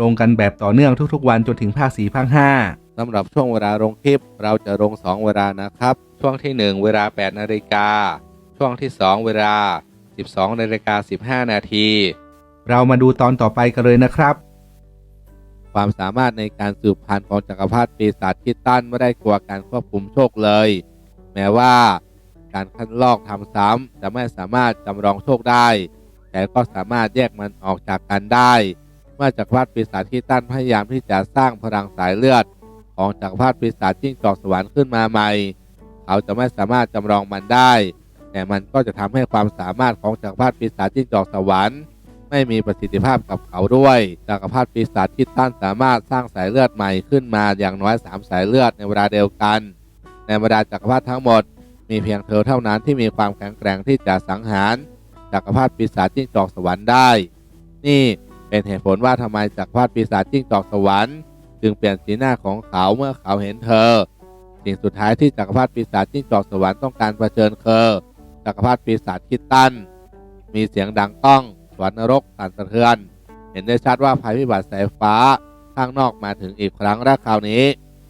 ลงกันแบบต่อเนื่องทุกๆ วันจนถึงภาค4ภาค5สำหรับช่วงเวลาลงคลิป เราจะลง 2 เวลานะครับ ช่วงที่ 1 เวลา 8 นาฬิกา ช่วงที่ 2 เวลา 12 นาฬิกา 15 นาที เรามาดูตอนต่อไปกันเลยนะครับ ความสามารถในการสืบพันธุ์ของจักรพรรดิปีศาจคิดตันไม่ได้กลัวการควบคุมโชคเลย แม้ว่า การคัดลอกทำซ้ำจะไม่สามารถจำลองโชคได้ แต่ก็สามารถแยกมันออกจากกันได้เมื่อจักรพรรดิปีศาจคิดตันพยายามที่จะสร้างพลังสายเลือด ของจักรพรรดิปีศาจจิ้งจอกสวรรค์ขึ้นมาใหม่ เขาจะไม่สามารถจำลองมันได้ แต่มันก็จะทำให้ความสามารถของจักรพรรดิปีศาจจิ้งจอกสวรรค์ ไม่มีประสิทธิภาพกับเขาด้วยจักรพรรดิปีศาจคิดตันสามารถสร้างสายเลือดใหม่ขึ้นมาอย่างน้อย 3 สายเลือดในเวลาเดียวกัน ในบรรดาจักรพรรดิทั้งหมด มีเพียงเธอเท่านั้นที่มีความแข็งแกร่งที่จะสังหารจักรพรรดิปีศาจจิ้งจอกสวรรค์ได้ นี่ เป็นเหตุผลว่าทำไมจักรพรรดิปีศาจจิ้งจอกสวรรค์จึงเปลี่ยนสีหน้าของเขาเมื่อเขาเห็นเธอ สิ่งสุดท้ายที่จักรพรรดิปีศาจจิ้งจอกสวรรค์ต้องการเผชิญคือจักรพรรดิปีศาจคิดตัน มีเสียงดังก้องสวรรค์นรกสั่นสะเทือน เห็นได้ชัดว่าภัยพิบัติสายฟ้าข้างนอกมาถึงอีกครั้งและคราวนี้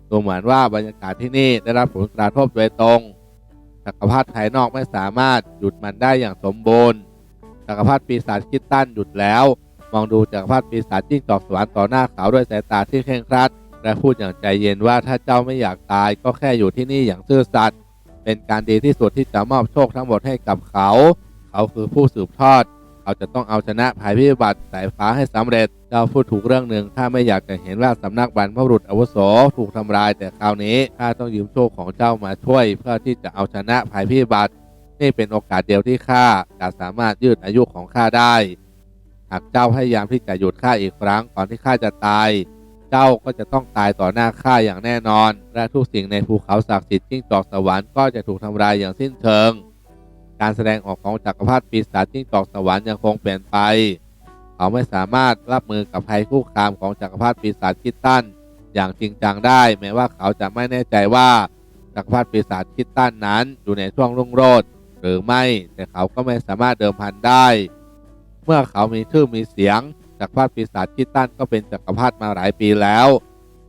ดูเหมือนว่าบรรยากาศที่นี่ได้รับผลกระทบโดยตรง จักรพรรดิภายนอกไม่สามารถหยุดมันได้อย่างสมบูรณ์ จักรพรรดิปีศาจคิดตันหยุดแล้ว มองดูจักรพรรดิปีศาจจิ้งจอกสวรรค์ต่อหน้าเขาด้วยสายตาที่เคร่งครัด และพูดอย่างใจเย็นว่าถ้าเจ้าไม่อยากตายก็แค่อยู่ที่นี่อย่างซื่อสัตย์เป็นการดีที่สุดที่จะมอบโชคทั้งหมดให้กับเขา เขาคือผู้สืบทอด เขาจะต้องเอาชนะภัยพิบัติสายฟ้าให้สำเร็จ เจ้าพูดถูกเรื่องหนึ่งถ้าไม่อยากจะเห็นว่าสำนักบรรพบุรุษอาวุโสถูกทำลายแต่คราวนี้ข้าต้องยืมโชคของเจ้ามาช่วย เพื่อที่จะเอาชนะภัยพิบัติ นี่เป็นโอกาสเดียวที่ข้าจะสามารถยืดอายุของข้าได้ หากเจ้าพยายามที่จะหยุดข้าอีกครั้งก่อนที่ข้าจะตาย เจ้าก็จะต้องตายต่อหน้าข้าอย่างแน่นอน และทุกสิ่งในภูเขาศักดิ์สิทธิ์จิ้งจอกสวรรค์ก็จะถูกทำลายอย่างสิ้นเชิง การแสดงออกของจักรพรรดิปีศาจจิ้งจอกสวรรค์ยังคงเปลี่ยนไป เขาไม่สามารถรับมือกับภัยคุกคามของจักรพรรดิปีศาจคิดตันอย่างจริงจังได้ แม้ว่าเขาจะไม่แน่ใจว่าจักรพรรดิปีศาจคิดตันนั้นอยู่ในช่วงรุ่งโรจน์หรือไม่แต่เขาก็ไม่สามารถเดิมพันได้ เมื่อเขามีชื่อมีเสียงจักรพรรดิปีศาจคิดตันก็เป็นจักรพรรดิมาหลายปีแล้ว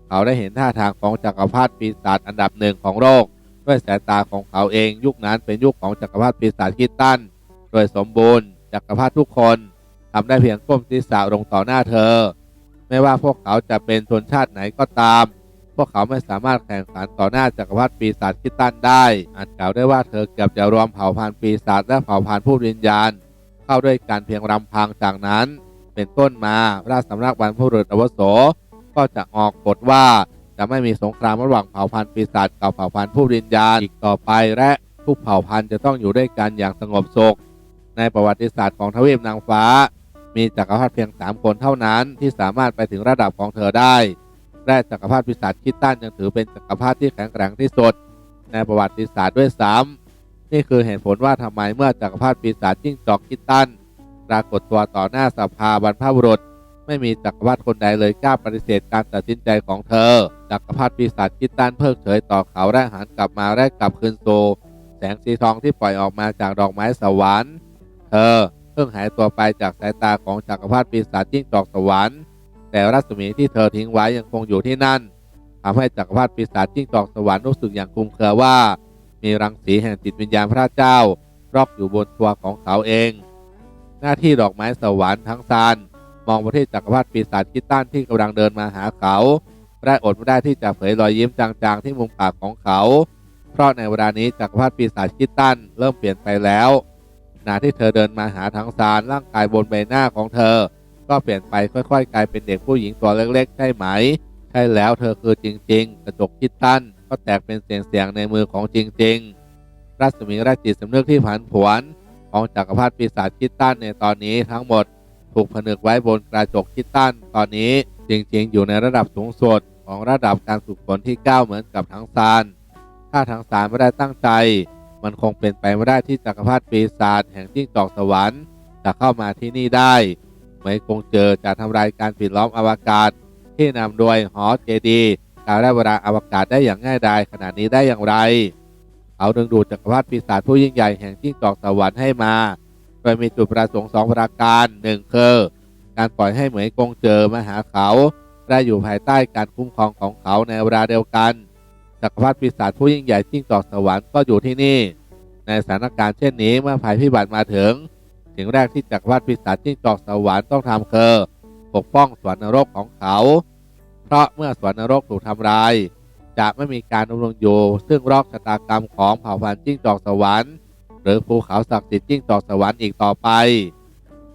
เขาได้เห็นท่าทางของจักรพรรดิปีศาจอันดับหนึ่งของโลกด้วยสายตาของเขาเองยุคนั้นเป็นยุคของจักรพรรดิปีศาจคิดตันโดยสมบูรณ์จักรพรรดิทุกคนทำได้เพียงก้มศีรษะลงต่อหน้าเธอ ไม่ว่าพวกเขาจะเป็นชนชาติไหนก็ตาม พวกเขาไม่สามารถแข่งขันต่อหน้าจักรพรรดิปีศาจคิดตันได้อาจกล่าวได้ว่าเธอเกือบจะรวมเผ่าพันธุ์ปีศาจและเผ่าพันธุ์ผู้วิญญาณ เข้าด้วยกันเพียงลำพังจากนั้น เป็นต้นมาพระสำนักบรรพบุรุษอวโส ก็จะออกกฎว่าจะไม่มีสงครามระหว่างเผ่าพันธุ์ปีศาจกับเผ่าพันธุ์ผู้วิญญาณอีกต่อไปและทุกเผ่าพันธุ์จะต้องอยู่ด้วยกันอย่างสงบสุขในประวัติศาสตร์ของทวีปนางฟ้า มีจักรพรรดิเพียงสามคนเท่านั้นที่สามารถไปถึงระดับของเธอได้และจักรพรรดิปีศาจคิดตันยังถือเป็นจักรพรรดิที่แข็งแกร่งที่สุดในประวัติศาสตร์ด้วยซ้ำ นี่คือเหตุผลว่าทำไมเมื่อจักรพรรดิปีศาจจิ้งจอกคิดตันปรากฏตัวต่อหน้าสภาบรรพบุรุษ ไม่มีจักรพรรดิคนใดเลยกล้าปฏิเสธการตัดสินใจของเธอ จักรพรรดิปีศาจคิดตันเพิกเฉยต่อเขาและหันกลับมาและกลับคืนสู่แสงสีทองที่ปล่อยออกมาจากดอกไม้สวรรค์ เธอเพิ่งหายตัวไปจากสายตาของจักรพรรดิปีศาจจิ้งจอกสวรรค์ แต่รัศมีที่เธอทิ้งไว้ยังคงอยู่ที่นั่นทำให้จักรพรรดิปีศาจจิ้งจอกสวรรค์รู้สึกอย่างคลุมเคือว่า มีรังสีแห่งจิตวิญญาณพระเจ้ารอกอยู่บนตัวของเขาเอง หน้าที่ดอกไม้สวรรค์ทั้งซานมองประเทศจักรพรรดิปีศาจคิดตันที่กำลังเดินมาหาเขาและอดไม่ได้ที่จะเผยรอยยิ้มจางๆที่มุมปากของเขา เพราะในเวลานี้จักรพรรดิปีศาจคิดตันเริ่มเปลี่ยนไปแล้วขณะที่เธอเดินมาหาทั้งซานร่างกายบนใบหน้าของเธอ ก็เปลี่ยนไปค่อยๆ กลายเป็นเด็กผู้หญิงตัวเล็กๆ ใช่ไหม ใช่แล้วเธอคือจริง ๆ กระจกคิดตัน ก็แตกเป็นเสียงๆในมือของจริง ๆ รัศมีและจิตสำนึกที่ผันผวน ของจักรพรรดิปีศาจคิดตันในตอนนี้ทั้งหมดถูกผนึกไว้บนกระจกคิดตันตอนนี้จริง ๆ อยู่ในระดับสูงสุดของระดับการฝึกฝนที่ก้าวเหมือนกับทั้งซานถ้าทั้งสารไม่ได้ตั้งใจ มันคงเป็นไปไม่ได้ที่จักรพรรดิปีศาจแห่งจิ้งจอกสวรรค์จะเข้ามาที่นี่ได้ไม่คงเจอจะทำลายการปิดล้อมอวกาศที่นำโดยหอเจดี การได้เวลาอวกาศได้อย่างง่ายดายขนาดนี้ได้อย่างไรเอาดึงดูดจักรพรรดิปีศาจผู้ยิ่งใหญ่แห่งจิ้งจอกสวรรค์ให้มาโดยมีจุดประสงค์สองประการหนึ่งคือการปล่อยให้เหมยกงเจอมาหาเขา ได้อยู่ภายใต้การคุ้มครองของเขาในเวลาเดียวกันจักรพรรดิปีศาจผู้ยิ่งใหญ่จิ้งจอกสวรรค์ก็อยู่ที่นี่ ในสถานการณ์เช่นนี้เมื่อภัยพิบัติมาถึงสิ่งแรกที่จักรพรรดิปีศาจจิ้งจอกสวรรค์ต้องทำคือปกป้องสวนนรกของเขา ราะเมื่อสวนนรกถูกทำลาย จะไม่มีการดำรงอยู่ ซึ่งรอกชะตากรรมของเผ่าพันธุ์จิ้งจอกสวรรค์ หรือภูเขาศักดิ์สิทธิ์จิ้งจอกสวรรค์อีกต่อไป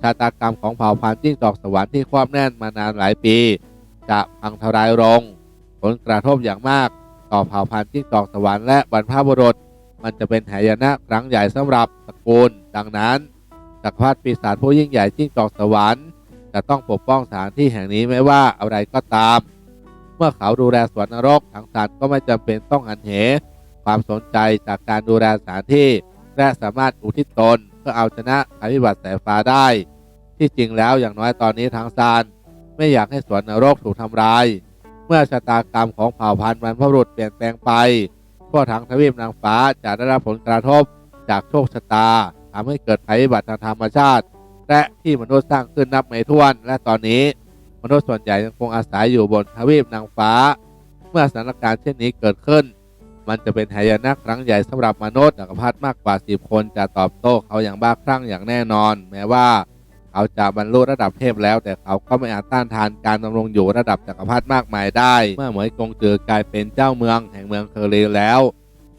ชะตากรรมของเผ่าพันธุ์จิ้งจอกสวรรค์ที่ครอบแน่นมานานหลายปี จะพังทลายลง ผลกระทบอย่างมากต่อเผ่าพันธุ์จิ้งจอกสวรรค์และบรรพบุรุษ มันจะเป็นหายนะครั้งใหญ่สำหรับตระกูล ดังนั้นจักรพรรดิปีศาจผู้ยิ่งใหญ่จิ้งจอกสวรรค์จะต้องปกป้องสถานที่แห่งนี้ไม่ว่าอะไรก็ตาม เมื่อเขาดูแลสวนนรกทางสัตว์ก็ไม่จำเป็นต้องหันเห ความสนใจจากการดูแลสถานที่และสามารถอุทิศตนเพื่อเอาชนะภัยพิบัติสายฟ้าได้ ที่จริงแล้วอย่างน้อยตอนนี้ทางซานไม่อยากให้สวนนรกถูกทำลาย เมื่อชะตากรรมของเผ่าพันธุ์บรรพบุรุษเปลี่ยนแปลงไปทั่วทั้งทวีปนางฟ้าจะได้รับผลกระทบจากโชคชะตาทำให้เกิดภัยพิบัติทางธรรมชาติ และที่มนุษย์สร้างขึ้นนับไม่ถ้วน และตอนนี้ นุษย์ส่วนใหญ่ยังคงอาศัยอยู่บนทวีปนางฟ้า เมื่อสถานการณ์เช่นนี้เกิดขึ้น มันจะเป็นหายนะครั้งใหญ่สำหรับมนุษย์จักรพรรดิมากกว่าสิบคนจะตอบโต้เขาอย่างบ้าคลั่งอย่างแน่นอน แม้ว่าเขาจะบรรลุระดับเทพแล้ว แต่เขาก็ไม่อาจต้านทานการดำรงอยู่ระดับจักรพรรดิมากมายได้ เมื่อเหมยกงจือกลายเป็นเจ้าเมืองแห่งเมืองเคอรีแล้ว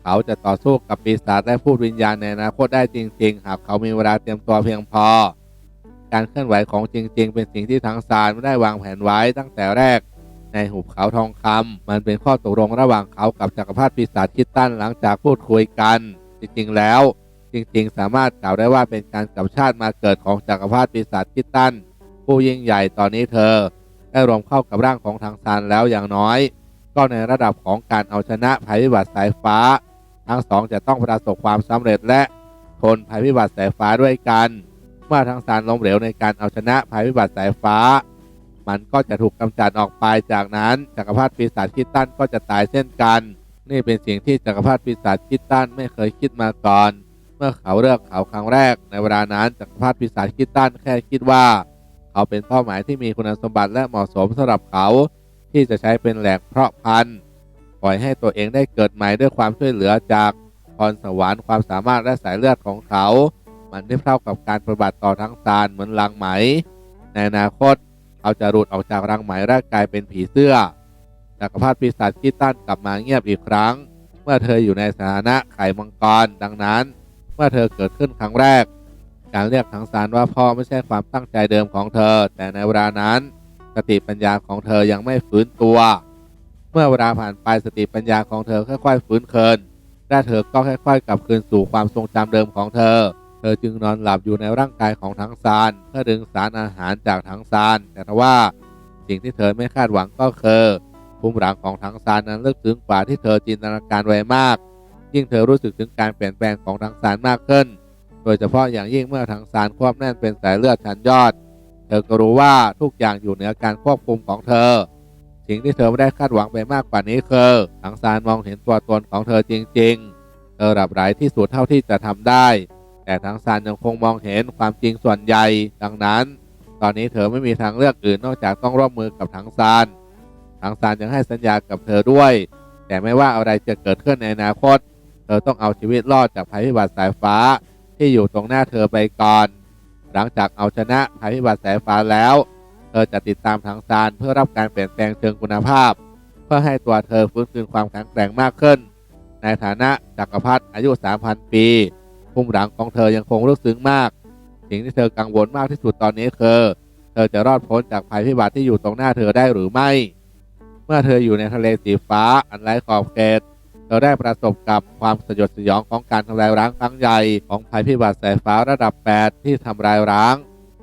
เขาจะต่อสู้กับปีศาจและพูดวิญญาณในอนาคตได้จริง ๆ หากเขามีเวลาเตรียมตัวเพียงพอ การเคลื่อนไหวของจริง ๆ เป็นสิ่งที่ทางซานไม่ได้วางแผนไว้ตั้งแต่แรก ในหุบเขาทองคำมันเป็นข้อตกลงระหว่างเขากับจักรพรรดิปีศาจคิดตันหลังจากพูดคุยกัน จริงๆแล้ว จริง ๆ สามารถกล่าวได้ว่าเป็นการกลับชาติมาเกิดของจักรพรรดิปีศาจคิดตันผู้ยิ่งใหญ่ตอนนี้เธอ ได้รวมเข้ากับร่างของทางซานแล้วอย่างน้อย ก็ในระดับของการเอาชนะภัยพิบัติสายฟ้า ทั้งสองจะต้องประสบความสำเร็จและทนภัยพิบัติสายฟ้าด้วยกัน มื่อทางซานล้มเหลวในการเอาชนะภัยพิบัติสายฟ้า มันก็จะถูกกำจัดออกไปจากนั้นจักรพรรดิปีศาจคิดตันก็จะตายเช่นกัน นี่เป็นสิ่งที่จักรพรรดิปีศาจคิดตันไม่เคยคิดมาก่อน เมื่อเขาเลือกเขาครั้งแรก ในเวลานั้นจักรพรรดิปีศาจคิดตันแค่คิดว่า เขาเป็นเป้าหมายที่มีคุณสมบัติและเหมาะสมสำหรับเขา ที่จะใช้เป็นแหล่งเพาะพันธุ์ปล่อยให้ตัวเองได้เกิดใหม่ด้วยความช่วยเหลือจากพรสวรรค์ความสามารถและสายเลือดของเขา มันได้เท่ากับการปฏิบัติต่อทั้งซานเหมือนลังไหม ในอนาคตเขาจะหลุดออกจากรังไหมและกลายเป็นผีเสื้อจักรพรรดิปีศาจคิดตันกลับมาเงียบอีกครั้ง เมื่อเธออยู่ในสถานะไข่มังกรดังนั้น เมื่อเธอเกิดขึ้นครั้งแรก การเรียกทางสารว่าพ่อไม่ใช่ความตั้งใจเดิมของเธอ แต่ในเวลานั้นสติปัญญาของเธอยังไม่ฟื้นตัว เมื่อเวลาผ่านไปสติปัญญาของเธอค่อยๆฟื้นคืนและเธอก็ค่อยๆกลับคืนสู่ความทรงจำเดิมของเธอ เธอจึงนอนหลับอยู่ในร่างกายของทั้งซานเพื่อดึงสารอาหารจากทั้งซานแต่ว่าสิ่งที่เธอไม่คาดหวังก็คือภูมิหลังของทั้งซานนั้นลึกซึ้งกว่าที่เธอจินตนาการไว้มาก ยิ่งเธอรู้สึกถึงการเปลี่ยนแปลงของทั้งซานมากขึ้น โดยเฉพาะอย่างยิ่งเมื่อทั้งซานควบแน่นเป็นสายเลือดชั้นยอด เธอก็รู้ว่าทุกอย่างอยู่เหนือการควบคุมของเธอ สิ่งที่เธอไม่ได้คาดหวังไปมากกว่านี้คือทั้งซานมองเห็นตัวตนของเธอจริง ๆ เธอหลับไหลที่สุดเท่าที่จะทำได้ แต่ทั้งซานยังคงมองเห็นความจริงส่วนใหญ่ ดังนั้น ตอนนี้เธอไม่มีทางเลือกอื่นนอกจากต้องร่วมมือกับทั้งซานทั้งซานยังให้สัญญากับเธอด้วย แต่ไม่ว่าอะไรจะเกิดขึ้นในอนาคต เธอต้องเอาชีวิตรอดจากภัยพิบัติสายฟ้าที่อยู่ตรงหน้าเธอไปก่อน หลังจากเอาชนะภัยพิบัติสายฟ้าแล้ว เธอจะติดตามทางซานเพื่อรับการเปลี่ยนแปลงเชิงคุณภาพ เพื่อให้ตัวเธอฟื้นคืนความแข็งแกร่งมากขึ้น ในฐานะจักรพรรดิอายุ 3,000 ปี ภูมิหลังของเธอยังคงลึกซึ้งมาก สิ่งที่เธอกังวลมากที่สุดตอนนี้คือเธอจะรอดพ้นจากภัยพิบัติที่อยู่ตรงหน้าเธอได้หรือไม่ เมื่อเธออยู่ในทะเลสีฟ้าอันไร้ขอบเขตเธอได้ประสบกับความสยดสยองของการทำลายร้างครั้งใหญ่ของภัยพิบัติสายฟ้าระดับ 8 ที่ทำลายร้าง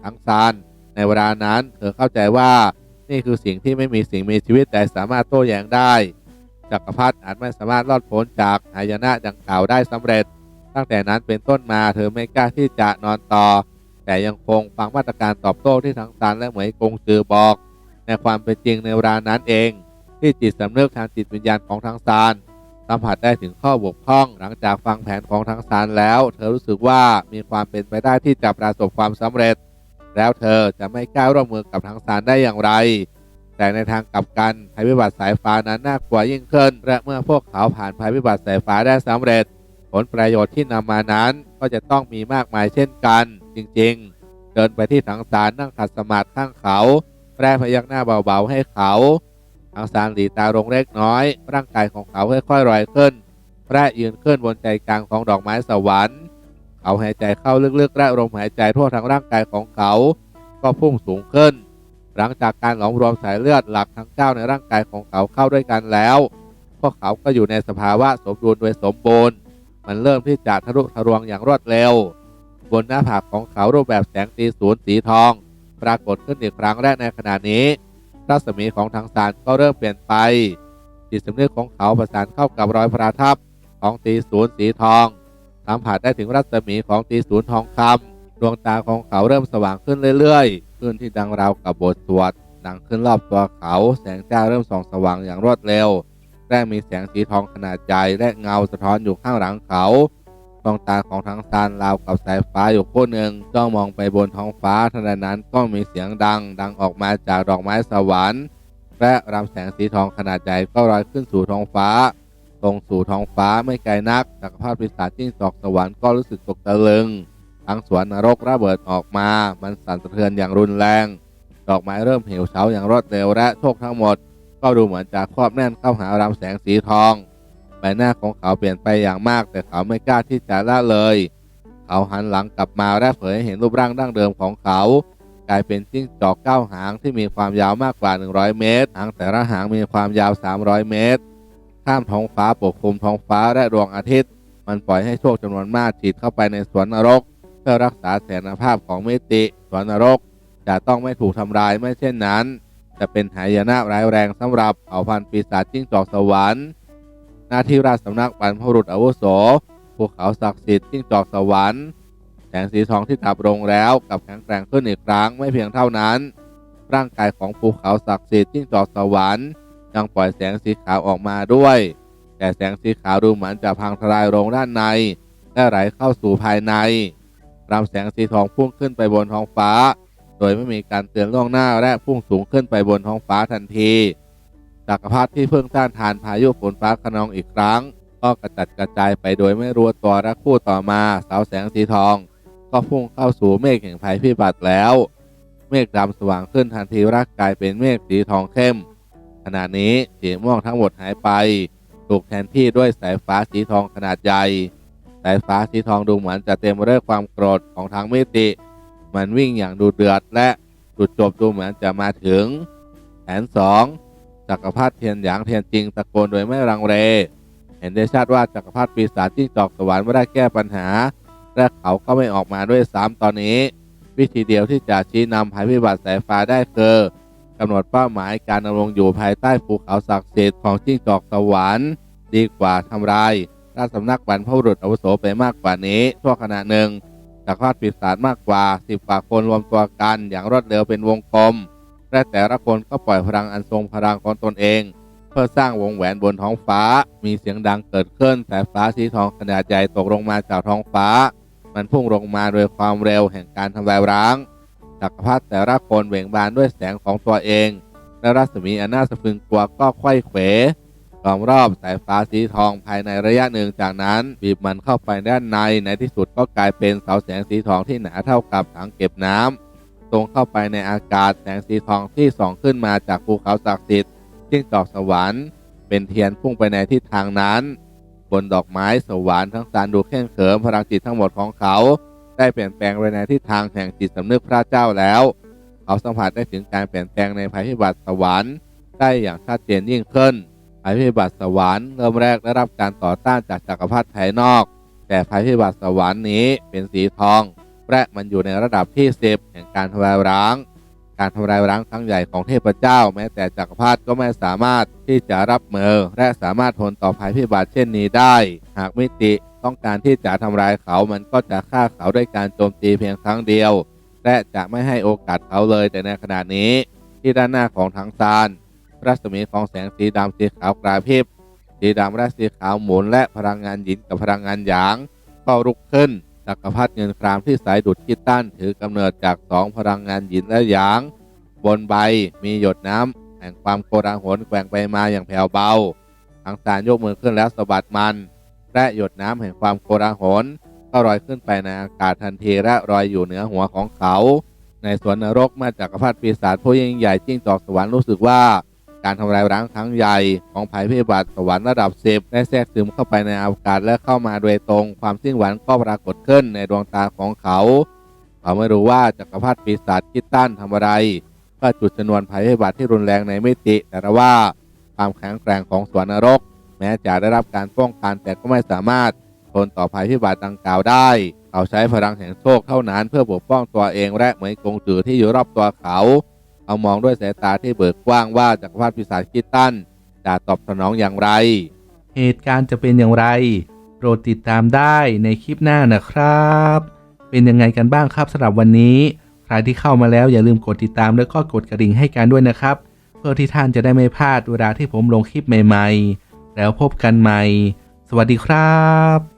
ทั้งซานในเวลานั้น เธอเข้าใจว่านี่คือสิ่งที่ไม่มีสิ่งมีชีวิตใดสามารถโต้แย้งได้จักรพรรดิอาจไม่สามารถรอดพ้นจากหายนะดังกล่าวได้สำเร็จ ตั้งแต่นั้นเป็นต้นมาเธอไม่กล้าที่จะนอนต่อ แต่ยังคงฟังมาตรการตอบโต้ที่ทั้งซานและเหมยกงซือบอก ในความเป็นจริงในเวลานั้นเอง ที่จิตสำนึกทางจิตวิญญาณของทางซานสัมผัสได้ถึงข้อบกพร่อง หลังจากฟังแผนของทางซานแล้ว เธอรู้สึกว่ามีความเป็นไปได้ที่จะประสบความสำเร็จ แล้วเธอจะไม่กล้าร่วมมือกับทางซานได้อย่างไร แต่ในทางกลับกันภัยพิบัติสายฟ้านั้นน่ากลัวยิ่งขึ้นและเมื่อพวกเขาผ่านภัยพิบัติสายฟ้าได้สำเร็จ ลประโยชน์ที่นำมานั้นก็จะต้องมีมากมายเช่นกัน จริงๆ เดินไปที่ถังสารนั่งขัดสมาธิข้างเขาแปรพยักหน้าเบาๆให้เขาถังสารหลีตาลงเล็กน้อย ร่างกายของเขาค่อยๆลอยขึ้นแปรยืนขึ้นบนใจกลางของดอกไม้สวรรค์เขาหายใจเข้าลึกๆและลมหายใจทั่วทั้งร่างกายของเขา ก็พุ่งสูงขึ้น หลังจากการหลอมรวมสายเลือดหลักทั้งเก้าในร่างกายของเขาเข้าด้วยกันแล้ว พวกเขาก็อยู่ในสภาวะสมดุลโดยสมบูรณ์ มันเริ่มที่จะทะลุทะลวงอย่างรวดเร็ว บนหน้าผากของเขารูปแบบแสงตีศูนย์สีทอง ปรากฏขึ้นอีกครั้งแรกในขณะนี้รัศมีของทางสารก็เริ่มเปลี่ยนไปจิตสำนึกของเขาประสานเข้ากับรอยพระทับของตีศูนย์สีทองสัมผัสได้ถึงรัศมีของตีศูนย์ทองคำดวงตาของเขาเริ่มสว่างขึ้นเรื่อยๆขึ้นที่ดังราวกับบทสวดดังขึ้นรอบตัวเขา แสงจ้าเริ่มส่องสว่างอย่างรวดเร็ว และมีแสงสีทองขนาดใหญ่และเงาสะท้อนอยู่ข้างหลังเขาดวงตาของทั้งซานราวกับสายฟ้าอยู่คู่หนึ่งจ้องมองไปบนท้องฟ้าทันใดนั้นก็มีเสียงดัง ดังออกมาจากดอกไม้สวรรค์และรำแสงสีทองขนาดใหญ่ก็ลอยขึ้นสู่ท้องฟ้าตรงสู่ท้องฟ้าไม่ไกลนักจักรพรรดิปีศาจจิ้งจอกสวรรค์ก็รู้สึกตกตะลึงทั้งสวนนรกระเบิดออกมา มันสั่นสะเทือนอย่างรุนแรง ดอกไม้เริ่มเหี่ยวเฉาอย่างรวดเร็วและโชคทั้งหมด ก็ดูเหมือนจะครอบแน่นเข้าหารำแสงสีทอง ใบหน้าของเขาเปลี่ยนไปอย่างมาก แต่เขาไม่กล้าที่จะละเลย เขาหันหลังกลับมาและเผยให้เห็นรูปร่างดั้งเดิมของเขา กลายเป็นจิ้งจอกเก้าหางที่มีความยาวมากกว่า 100 เมตร หางแต่ละหางมีความยาว 300 เมตร ข้ามท้องฟ้าปกคลุมท้องฟ้าและดวงอาทิตย์ มันปล่อยให้โชคจำนวนมากฉีดเข้าไปในสวนนรก เพื่อรักษาแสนภาพของมิติ สวนนรกจะต้องไม่ถูกทำลายไม่เช่นนั้น จะเป็นหายนะร้ายแรงสำหรับเผ่าพันธุ์ปีศาจจิ้งจอกสวรรค์ หน้าที่ราชสำนักบรรพบุรุษอาวุโสภูเขาศักดิ์สิทธิ์จิ้งจอกสวรรค์แสงสีทองที่ดับลงแล้วกับแข็งแกร่งขึ้นอีกครั้งไม่เพียงเท่านั้น ร่างกายของภูเขาศักดิ์สิทธิ์จิ้งจอกสวรรค์ยังปล่อยแสงสีขาวออกมาด้วย แต่แสงสีขาวดูเหมือนจะพังทลายลงด้านในและไหลเข้าสู่ภายในรำแสงสีทองพุ่งขึ้นไปบนท้องฟ้า โดยไม่มีการเตือนล่วงหน้าและพุ่งสูงขึ้นไปบนท้องฟ้าทันทีจักรพรรดิที่เพิ่งต้านทานพายุฝนฟ้าคะนองอีกครั้ง ก็กระจัดกระจายไปโดยไม่รู้ตัวและคู่ต่อมาสาวแสงสีทอง ก็พุ่งเข้าสู่เมฆแห่งภัยพิบัติแล้ว เมฆดำสว่างขึ้นทันทีร่างกายเป็นเมฆสีทองเข้ม ขณะนี้สีม่วงทั้งหมดหายไปถูกแทนที่ด้วยสายฟ้าสีทองขนาดใหญ่ สายฟ้าสีทองดูเหมือนจะเต็มไปด้วยความโกรธของทางมิติ มันวิ่งอย่างดูเดือดและจุดจบดูเหมือนจะมาถึงแผนสองจักรพรรดิเทียนหยางเทียนจริงตะโกนโดยไม่รังเล เห็นได้ชัดว่าจักรพรรดิปีศาจจิ้งจอกสวรรค์ไม่ได้แก้ปัญหา และเขาก็ไม่ออกมาด้วยซ้ำตอนนี้ วิธีเดียวที่จะชี้นำภัยพิบัติสายฟ้าได้คือกำหนดเป้าหมายการดำรงอยู่ภายใต้ภูเขาศักดิ์สิทธิ์ของจิ้งจอกสวรรค์ดีกว่าทำลายราชสำนักบรรพบุรุษอาวุโสไปมากกว่านี้ชั่วขณะหนึ่ง จักรพรรดิปีศาจมากกว่าสิบกว่าคนรวมตัวกันอย่างรวดเร็วเป็นวงกลมและแต่ละคนก็ปล่อยพลังอันทรงพลังของตนเอง เพื่อสร้างวงแหวนบนท้องฟ้า มีเสียงดังเกิดขึ้นสายฟ้าสีทองขนาดใหญ่ตกลงมาจากท้องฟ้า มันพุ่งลงมาโดยความเร็วแห่งการทำลายร้างจักรพรรดิแต่ละคนเบ่งบานด้วยแสงของตัวเองและรัศมีอันน่าสะพรึงกลัวก็ไขว้เขว ล้อมรอบสายฟ้าสีทองภายในระยะหนึ่งจากนั้นบีบมันเข้าไปด้านในในที่สุดก็กลายเป็นเสาแสงสีทองที่หนาเท่ากับถังเก็บน้ำตรงเข้าไปในอากาศแสงสีทองที่ส่องขึ้นมาจากภูเขาศักดิ์สิทธิ์จิ้งจอกสวรรค์ เป็นเทียนพุ่งไปในทิศทางนั้น บนดอกไม้สวรรค์ทั้งสารดูเข้มเขิมพลังจิตทั้งหมดของเขา ได้เปลี่ยนแปลงไปในทิศทางแห่งจิตสำนึกพระเจ้าแล้ว เขาสัมผัสได้ถึงการเปลี่ยนแปลงในภัยพิบัติสวรรค์ได้อย่างชัดเจนยิ่งขึ้น ภัยพิบัติสวรรค์เริ่มแรกได้รับการต่อต้านจากจักรพรรดิภายนอก แต่ภัยพิบัติสวรรค์นี้เป็นสีทองและมันอยู่ในระดับที่10แห่งการทำลายร้าง การทำลายล้างครั้งใหญ่ของเทพเจ้า แม้แต่จักรพรรดิก็ไม่สามารถที่จะรับมือและสามารถทนต่อภัยพิบัติเช่นนี้ได้ หากมิติต้องการที่จะทำลายเขา มันก็จะฆ่าเขาด้วยการโจมตีเพียงครั้งเดียวและจะไม่ให้โอกาสเขาเลยแต่ในขณะนี้ ที่ด้านหน้าของถังซาน รัศมีของแสงสีดำสีขาวกราพริบสีดำและสีขาวหมุนและพลังงานหยินกับพลังงานหยางก็รุกขึ้นจักรพรรดิเงินครามที่สายดุดคิดตันถือกำเนิดจากสองพลังงานหยินและหยาง บนใบมีหยดน้ำแห่งความโกลาหลแกว่งไปมาอย่างแผ่วเบาทางสารยกมือขึ้นแล้วสะบัดมัน และหยดน้ำแห่งความโกลาหลก็ลอยขึ้นไปในอากาศทันทีและลอยอยู่เหนือหัวของเขา ในสวนนรกเมื่อจักรพรรดิปีศาจผู้ยิ่งใหญ่จิ้งจอกสวรรค์รู้สึกว่า การทำลายล้างครั้งใหญ่ของภัยพิบัติสวรรค์ระดับสิบได้แทรกซึมเข้าไปในอากาศและเข้ามาโดยตรง ความสิ้นหวังก็ปรากฏขึ้นในดวงตาของเขา เขาไม่รู้ว่าจักรพรรดิปีศาจคิดตั้นทำอะไรเพื่อจุดชนวนภัยพิบัติที่รุนแรงในมิติ แต่ว่าความแข็งแกร่งของสวนนรก แม้จะได้รับการป้องกันแต่ก็ไม่สามารถทนต่อภัยพิบัติดังกล่าวได้ เขาใช้พลังแห่งโชคเท่านั้นเพื่อปกป้องตัวเองและเหมยกงจือที่อยู่รอบตัวเขา เอามองด้วยสายตาที่เบิกกว้างว่าจักรพรรดิปีศาจคิดตันจะตอบสนองอย่างไร เหตุการณ์จะเป็นอย่างไร โปรดติดตามได้ในคลิปหน้านะครับ เป็นยังไงกันบ้างครับสำหรับวันนี้ ใครที่เข้ามาแล้วอย่าลืมกดติดตามแล้วก็กดกระดิ่งให้กันด้วยนะครับ เพื่อที่ท่านจะได้ไม่พลาดเวลาที่ผมลงคลิปใหม่ ๆ แล้วพบกันใหม่ สวัสดีครับ